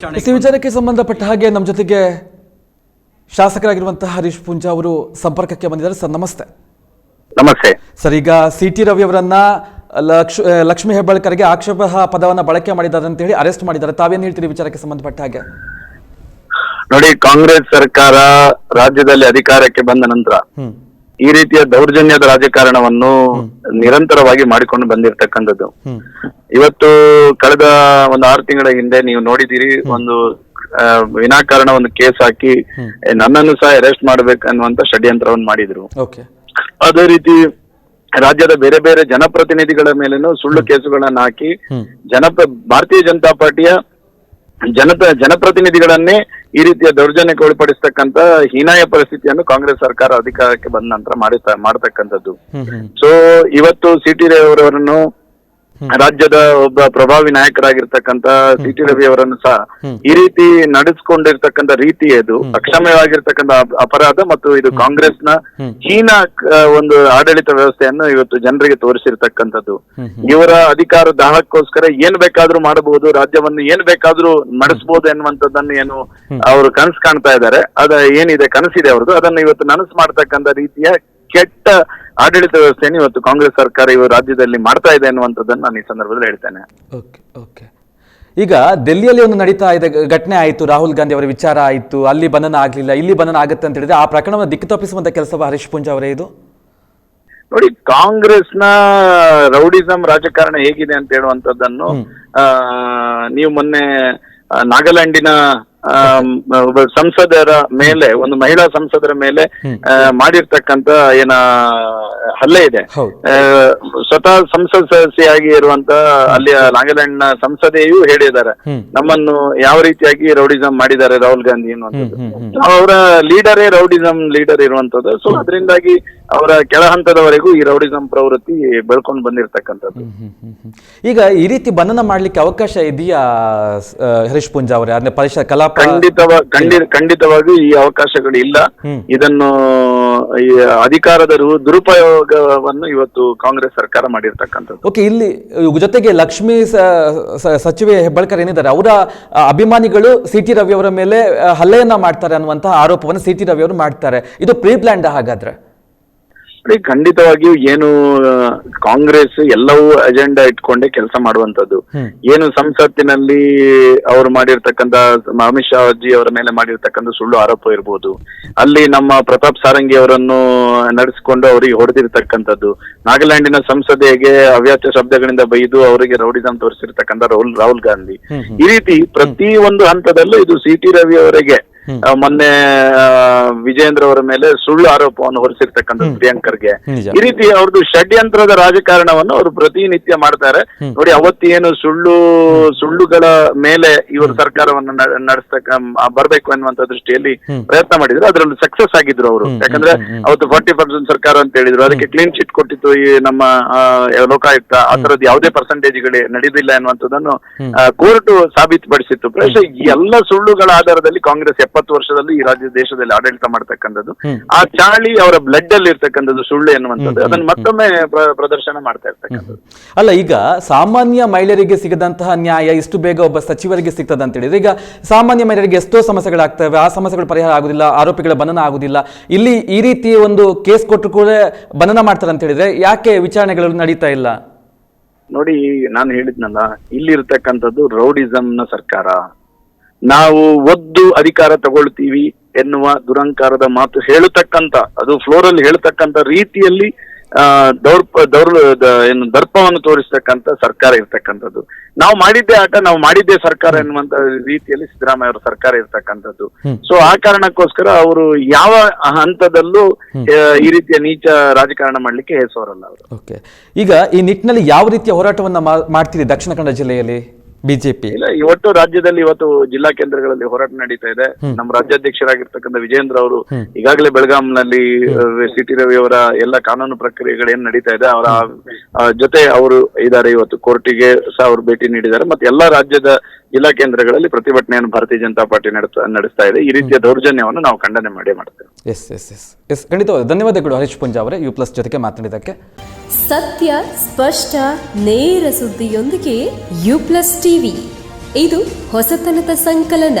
ಈ ವಿಚಾರಕ್ಕೆ ಸಂಬಂಧಪಟ್ಟ ಹಾಗೆ ನಮ್ಮ ಜೊತೆಗೆ ಶಾಸಕರಾಗಿರುವಂತಹ ಹರೀಶ್ ಪೂಂಜಾ ಅವರು ಸಂಪರ್ಕಕ್ಕೆ ಬಂದಿದ್ದಾರೆ. ಸರ್ ನಮಸ್ತೆ. ನಮಸ್ತೆ. ಸರ್ ಈಗ ಸಿ ಟಿ ರವಿ ಅವರನ್ನ ಲಕ್ಷ ಲಕ್ಷ್ಮಿ ಹೆಬ್ಬಾಳ್ಕರ್ಗೆ ಆಕ್ಷೇಪ ಪದವನ್ನ ಬಳಕೆ ಮಾಡಿದ್ದಾರೆ ಅಂತ ಹೇಳಿ ಅರೆಸ್ಟ್ ಮಾಡಿದ್ದಾರೆ. ತಾವೇನು ಹೇಳ್ತೀರಿ ವಿಚಾರಕ್ಕೆ ಸಂಬಂಧಪಟ್ಟ ಹಾಗೆ? ನೋಡಿ ಕಾಂಗ್ರೆಸ್ ಸರ್ಕಾರ ರಾಜ್ಯದಲ್ಲಿ ಅಧಿಕಾರಕ್ಕೆ ಬಂದ ನಂತರ ಹ್ಮ್. ಈ ರೀತಿಯ ದೌರ್ಜನ್ಯದ ರಾಜಕಾರಣವನ್ನು ನಿರಂತರವಾಗಿ ಮಾಡಿಕೊಂಡು ಬಂದಿರತಕ್ಕಂಥದ್ದು. ಇವತ್ತು ಕಳೆದ ಒಂದು ಆರು ತಿಂಗಳ ಹಿಂದೆ ನೀವು ನೋಡಿದಿರಿ ಒಂದು ವಿನಾಕಾರಣ ಒಂದು ಕೇಸ್ ಹಾಕಿ ನನ್ನನ್ನು ಸಹ ಅರೆಸ್ಟ್ ಮಾಡ್ಬೇಕನ್ನುವಂತ ಷಡ್ಯಂತ್ರವನ್ನು ಮಾಡಿದ್ರು. ಅದೇ ರೀತಿ ರಾಜ್ಯದ ಬೇರೆ ಬೇರೆ ಜನಪ್ರತಿನಿಧಿಗಳ ಮೇಲೇನು ಸುಳ್ಳು ಕೇಸುಗಳನ್ನ ಹಾಕಿ ಜನಪ್ರ ಜನಪ ಭಾರತೀಯ ಜನತಾ ಪಾರ್ಟಿಯ ಜನತ ಜನಪ್ರತಿನಿಧಿಗಳನ್ನೇ ಈ ರೀತಿಯ ದೌರ್ಜನ್ಯಕ್ಕೆ ಒಳಪಡಿಸ್ತಕ್ಕಂತ ಹೀನಾಯ ಪರಿಸ್ಥಿತಿಯನ್ನು ಕಾಂಗ್ರೆಸ್ ಸರ್ಕಾರ ಅಧಿಕಾರಕ್ಕೆ ಬಂದ ನಂತರ ಮಾಡಿಸ್ತಾ ಮಾಡ್ತಕ್ಕಂಥದ್ದು. ಸೊ ಇವತ್ತು ಸಿ ಟಿ ರವಿ ಅವರನ್ನು ರಾಜ್ಯದ ಒಬ್ಬ ಪ್ರಭಾವಿ ನಾಯಕರಾಗಿರ್ತಕ್ಕಂತ ಸಿ ಟಿ ರವಿ ಅವರನ್ನು ಸಹ ಈ ರೀತಿ ನಡೆಸ್ಕೊಂಡಿರ್ತಕ್ಕಂಥ ರೀತಿ ಅದು ಅಕ್ಷಮ್ಯವಾಗಿರ್ತಕ್ಕಂಥ ಅಪರಾಧ ಮತ್ತು ಇದು ಕಾಂಗ್ರೆಸ್ನ ಚೀನಾ ಒಂದು ಆಡಳಿತ ವ್ಯವಸ್ಥೆಯನ್ನು ಇವತ್ತು ಜನರಿಗೆ ತೋರಿಸಿರ್ತಕ್ಕಂಥದ್ದು. ಇವರ ಅಧಿಕಾರ ದಾಹಕ್ಕೋಸ್ಕರ ಏನ್ ಬೇಕಾದ್ರೂ ಮಾಡಬಹುದು ರಾಜ್ಯವನ್ನು ಏನ್ ಬೇಕಾದ್ರೂ ನಡೆಸಬಹುದು ಎನ್ನುವಂಥದ್ದನ್ನು ಏನು ಅವರು ಕನಸು ಕಾಣ್ತಾ ಇದ್ದಾರೆ. ಅದ ಏನಿದೆ ಕನಸಿದೆ ಅವ್ರದ್ದು. ಅದನ್ನು ಇವತ್ತು ನನಸು ಮಾಡ್ತಕ್ಕಂಥ ರೀತಿಯ ಕೆಟ್ಟ ಆಡಳಿತ ವ್ಯವಸ್ಥೆಯನ್ನು ಇವತ್ತು ಕಾಂಗ್ರೆಸ್ ಸರ್ಕಾರ ಇವರು ರಾಜ್ಯದಲ್ಲಿ ಮಾಡ್ತಾ ಇದೆ ಅನ್ನುವಂಥದ್ದನ್ನು ನಾನು ಈ ಸಂದರ್ಭದಲ್ಲಿ ಹೇಳ್ತೇನೆ. Okay okay. ಈಗ ದೆಲ್ಲಿಯಲ್ಲಿ ಒಂದು ನಡೀತಾ ಇದೆ ಘಟನೆ ಆಯಿತು. ರಾಹುಲ್ ಗಾಂಧಿ ಅವರ ವಿಚಾರ ಆಯಿತು. ಅಲ್ಲಿ ಬಂಧನ ಆಗಲಿಲ್ಲ. ಇಲ್ಲಿ ಬಂಧನ ಆಗುತ್ತೆ ಅಂತ ಹೇಳಿದ್ರೆ ಆ ಪ್ರಕರಣವನ್ನು ದಿಕ್ಕು ತಪ್ಪಿಸುವಂತ ಕೆಲಸ ಹರೀಶ್ ಪೂಂಜಾ ಅವರೇ ಇದು? ನೋಡಿ ಕಾಂಗ್ರೆಸ್ನ ರೌಡಿಸಂ ರಾಜಕಾರಣ ಹೇಗಿದೆ ಅಂತ ಹೇಳುವಂತದ್ದನ್ನು ಆ, ನೀವು ಮೊನ್ನೆ ನಾಗಾಲ್ಯಾಂಡಿನ ಒಬ್ಬ ಸಂಸದರ ಮೇಲೆ ಒಂದು ಮಹಿಳಾ ಸಂಸದರ ಮೇಲೆ ಮಾಡಿರ್ತಕ್ಕಂತ ಏನ ಹಲ್ಲೆ ಇದೆ. ಸ್ವತಃ ಸಂಸತ್ ಸದಸ್ಯೆಯಾಗಿ ಇರುವಂತ ಅಲ್ಲಿಯ ನಾಗಾಲ್ಯಾಂಡ್ನ ಸಂಸದೆಯೂ ಹೇಳಿದ್ದಾರೆ. ನಮ್ಮನ್ನು ಯಾವ ರೀತಿಯಾಗಿ ರೌಡಿಸಂ ಮಾಡಿದ್ದಾರೆ ರಾಹುಲ್ ಗಾಂಧಿ ಅನ್ನುವಂಥದ್ದು. ಅವರ ಲೀಡರೇ ರೌಡಿಸಂ ಲೀಡರ್ ಇರುವಂತದ್ದು ಸೊ ಅದರಿಂದಾಗಿ ಅವರ ಕೆಳ ಹಂತದವರೆಗೂ ಈ ರೌಡಿಸಂ ಪ್ರವೃತ್ತಿ ಬೆಳ್ಕೊಂಡು ಬಂದಿರತಕ್ಕಂಥದ್ದು. ಈಗ ಈ ರೀತಿ ಬಂಧನ ಮಾಡ್ಲಿಕ್ಕೆ ಅವಕಾಶ ಇದೆಯಾ ಹರೀಶ್ ಪುಂಜಾ ಅವರೇ? ಅಂದ್ರೆ ಪರಿಷತ್ ಕಲಾಪ ಖಂಡಿತವ ಖಂಡಿ ಖಂಡಿತವಾಗಿ ಈ ಅವಕಾಶಗಳು ಇಲ್ಲ. ಇದನ್ನು ಅಧಿಕಾರದ ದುರುಪಯೋಗವನ್ನು ಇವತ್ತು ಕಾಂಗ್ರೆಸ್ ಸರ್ಕಾರ ಮಾಡಿರ್ತಕ್ಕಂಥದ್ದು. ಓಕೆ ಇಲ್ಲಿ ಜೊತೆಗೆ ಲಕ್ಷ್ಮೀ ಸಚಿವೆ ಹೆಬ್ಬಾಳ್ಕರ್ ಏನಿದ್ದಾರೆ ಅವರ ಅಭಿಮಾನಿಗಳು ಸಿ ಟಿ ರವಿ ಅವರ ಮೇಲೆ ಹಲ್ಲೆಯನ್ನ ಮಾಡ್ತಾರೆ ಅನ್ನುವಂತಹ ಆರೋಪವನ್ನು ಸಿ ಟಿ ರವಿ ಅವರು ಮಾಡ್ತಾರೆ. ಇದು ಪ್ರೀ ಪ್ಲಾನ್ಡ್ ಹಾಗಾದ್ರೆ? ಖಂಡಿತವಾಗಿಯೂ ಏನು ಕಾಂಗ್ರೆಸ್ ಎಲ್ಲವೂ ಅಜೆಂಡಾ ಇಟ್ಕೊಂಡೇ ಕೆಲಸ ಮಾಡುವಂತದ್ದು ಏನು ಸಂಸತ್ತಿನಲ್ಲಿ ಅವರು ಮಾಡಿರ್ತಕ್ಕಂತ ಅಮಿತ್ ಶಾ ಜಿ ಅವರ ಮೇಲೆ ಮಾಡಿರ್ತಕ್ಕಂಥ ಸುಳ್ಳು ಆರೋಪ ಇರ್ಬೋದು. ಅಲ್ಲಿ ನಮ್ಮ ಪ್ರತಾಪ್ ಸಾರಂಗಿ ಅವರನ್ನು ನಡೆಸಿಕೊಂಡು ಅವರಿಗೆ ಹೊಡೆದಿರ್ತಕ್ಕಂಥದ್ದು. ನಾಗಾಲ್ಯಾಂಡಿನ ಸಂಸದೆಗೆ ಅವ್ಯಾಚ ಶಬ್ದಗಳಿಂದ ಬೈದು ಅವರಿಗೆ ರೌಡಿಸಂ ತೋರಿಸಿರ್ತಕ್ಕಂಥ ರಾಹುಲ್ ರಾಹುಲ್ ಗಾಂಧಿ. ಈ ರೀತಿ ಪ್ರತಿ ಒಂದು ಹಂತದಲ್ಲೂ ಇದು ಸಿ ಟಿ ರವಿ ಅವರಿಗೆ ಮೊನ್ನೆ ವಿಜೇಂದ್ರ ಅವರ ಮೇಲೆ ಸುಳ್ಳು ಆರೋಪವನ್ನು ಹೊರಿಸಿರ್ತಕ್ಕಂಥ ಪ್ರಿಯಾಂಕರ್ಗೆ. ಈ ರೀತಿ ಅವ್ರದ್ದು ಷಡ್ಯಂತ್ರದ ರಾಜಕಾರಣವನ್ನು ಅವರು ಪ್ರತಿನಿತ್ಯ ಮಾಡ್ತಾರೆ. ನೋಡಿ ಅವತ್ತೇನು ಸುಳ್ಳು ಸುಳ್ಳುಗಳ ಮೇಲೆ ಇವರು ಸರ್ಕಾರವನ್ನು ನಡೆಸ್ತಕ್ಕ ಬರ್ಬೇಕು ಅನ್ನುವಂತ ದೃಷ್ಟಿಯಲ್ಲಿ ಪ್ರಯತ್ನ ಮಾಡಿದ್ರು. ಅದರಲ್ಲಿ ಸಕ್ಸಸ್ ಆಗಿದ್ರು ಅವರು. ಯಾಕಂದ್ರೆ ಅವತ್ತು ಫಾರ್ಟಿ ಪರ್ಸೆಂಟ್ ಸರ್ಕಾರ ಅಂತ ಹೇಳಿದ್ರು. ಅದಕ್ಕೆ ಕ್ಲೀನ್ ಚಿಟ್ ಕೊಟ್ಟಿತ್ತು ಈ ನಮ್ಮ ಲೋಕಾಯುಕ್ತ. ಆ ತರದ್ದು ಯಾವುದೇ ಪರ್ಸೆಂಟೇಜ್ಗಳು ನಡೆದಿಲ್ಲ ಅನ್ನುವಂಥದ್ದನ್ನು ಕೋರ್ಟ್ ಸಾಬೀತುಪಡಿಸಿತ್ತು. ಪ್ರಶ್ನೆ ಈ ಎಲ್ಲ ಸುಳ್ಳುಗಳ ಆಧಾರದಲ್ಲಿ ಕಾಂಗ್ರೆಸ್ ಎಪ್ಪತ್ತು ವರ್ಷದಲ್ಲಿ ಈ ರಾಜ್ಯ ದೇಶದಲ್ಲಿ ಆಡಳಿತ ಮಾಡ್ತಕ್ಕಂಥದ್ದು. ಆ ಚಾಳಿ ಅವರ ಬ್ಲಡ್ ಅಲ್ಲಿ ಇರ್ತಕ್ಕಂಥದ್ದು ಸುಳ್ಳು ಎನ್ನುವಂಥದ್ದು. ಅದನ್ನು ಮತ್ತೊಮ್ಮೆ ಪ್ರದರ್ಶನ ಮಾಡ್ತಾ ಇರ್ತಕ್ಕಂಥದ್ದು. ಅಲ್ಲ ಈಗ ಸಾಮಾನ್ಯ ಮಹಿಳೆಯರಿಗೆ ಸಿಗದಂತಹ ನ್ಯಾಯ ಇಷ್ಟು ಬೇಗ ಒಬ್ಬ ಸಚಿವರಿಗೆ ಸಿಗ್ತದೆ ಅಂತ ಹೇಳಿದ್ರೆ ಈಗ ಸಾಮಾನ್ಯ ಮಹಿಳೆಯರಿಗೆ ಎಷ್ಟೋ ಸಮಸ್ಯೆಗಳಾಗ್ತವೆ ಆ ಸಮಸ್ಯೆಗಳು ಪರಿಹಾರ ಆಗುದಿಲ್ಲ ಆರೋಪಿಗಳ ಬಂಧನ ಆಗುದಿಲ್ಲ. ಇಲ್ಲಿ ಈ ರೀತಿ ಒಂದು ಕೇಸ್ ಕೊಟ್ಟರು ಕೂಡ ಬಂಧನ ಮಾಡ್ತಾರೆ ಅಂತ ಹೇಳಿದ್ರೆ ಯಾಕೆ ವಿಚಾರಣೆಗಳು ನಡೀತಾ ಇಲ್ಲ? ನೋಡಿ ನಾನು ಹೇಳಿದ್ನಲ್ಲ ಇಲ್ಲಿ ಇರ್ತಕ್ಕಂಥದ್ದು ನ ಸರ್ಕಾರ. ನಾವು ಒದ್ದು ಅಧಿಕಾರ ತಗೊಳ್ತೀವಿ ಎನ್ನುವ ದುರಂಕಾರದ ಮಾತು ಹೇಳತಕ್ಕಂತ ಅದು ಫ್ಲೋರಲ್ಲಿ ಹೇಳ್ತಕ್ಕಂತ ರೀತಿಯಲ್ಲಿ ಆ, ದೌರ್ಪ ದೌರ್ ಏನು ದರ್ಪವನ್ನು ತೋರಿಸ್ತಕ್ಕಂತ ಸರ್ಕಾರ ಇರ್ತಕ್ಕಂಥದ್ದು. ನಾವು ಮಾಡಿದ್ದೇ ಆಟ ನಾವು ಮಾಡಿದ್ದೇ ಸರ್ಕಾರ ಎನ್ನುವಂತ ರೀತಿಯಲ್ಲಿ ಸಿದ್ದರಾಮಯ್ಯ ಅವರ ಸರ್ಕಾರ ಇರ್ತಕ್ಕಂಥದ್ದು. ಸೊ ಆ ಕಾರಣಕ್ಕೋಸ್ಕರ ಅವರು ಯಾವ ಹಂತದಲ್ಲೂ ಈ ರೀತಿಯ ನೀಚ ರಾಜಕಾರಣ ಮಾಡ್ಲಿಕ್ಕೆ ಹೆಸರಲ್ಲ ಅವರು. ಓಕೆ ಈಗ ಈ ನಿಟ್ಟಿನಲ್ಲಿ ಯಾವ ರೀತಿಯ ಹೋರಾಟವನ್ನ ಮಾಡ್ತೀರಿ ದಕ್ಷಿಣ ಕನ್ನಡ ಜಿಲ್ಲೆಯಲ್ಲಿ? ಬಿಜೆಪಿ. ಇಲ್ಲ ಇವತ್ತು ರಾಜ್ಯದಲ್ಲಿ ಇವತ್ತು ಜಿಲ್ಲಾ ಕೇಂದ್ರಗಳಲ್ಲಿ ಹೋರಾಟ ನಡೀತಾ ಇದೆ. ನಮ್ಮ ರಾಜ್ಯಾಧ್ಯಕ್ಷರಾಗಿರ್ತಕ್ಕಂಥ ವಿಜೇಂದ್ರ ಅವರು ಈಗಾಗಲೇ ಬೆಳಗಾಂನಲ್ಲಿ ಸಿ ಟಿ ರವಿ ಅವರ ಎಲ್ಲ ಕಾನೂನು ಪ್ರಕ್ರಿಯೆಗಳು ಏನ್ ನಡೀತಾ ಇದೆ ಅವರ ಜೊತೆ ಅವರು ಇದಾರೆ ಇವತ್ತು. ಕೋರ್ಟಿಗೆ ಸಹ ಅವರು ಭೇಟಿ ನೀಡಿದ್ದಾರೆ. ಮತ್ತೆ ಎಲ್ಲಾ ರಾಜ್ಯದ ಜಿಲ್ಲಾ ಕೇಂದ್ರಗಳಲ್ಲಿ ಪ್ರತಿಭಟನೆಯನ್ನು ಭಾರತೀಯ ಜನತಾ ಪಾರ್ಟಿ ನಡೆಸ್ತಾ ನಡೆಸ್ತಾ ಇದೆ. ಈ ರೀತಿಯ ದೌರ್ಜನ್ಯವನ್ನು ನಾವು ಖಂಡನೆ ಮಾಡೇ ಮಾಡ್ತೇವೆ. Yes yes yes. ಎಸ್ ಖಂಡಿತವಾದ ಧನ್ಯವಾದಗಳು ಹರೀಶ್ ಪುಂಜಾ ಅವರೇ ಯು ಪ್ಲಸ್ ಜೊತೆಗೆ ಮಾತನಾಡಿದಕ್ಕೆ ಸತ್ಯ ಸ್ಪಷ್ಟ ನೇರ ಸುದ್ದಿಯೊಂದಿಗೆ ಯು ಪ್ಲಸ್ ಟಿವಿ. ಇದು ಹೊಸತನದ ಸಂಕಲನ.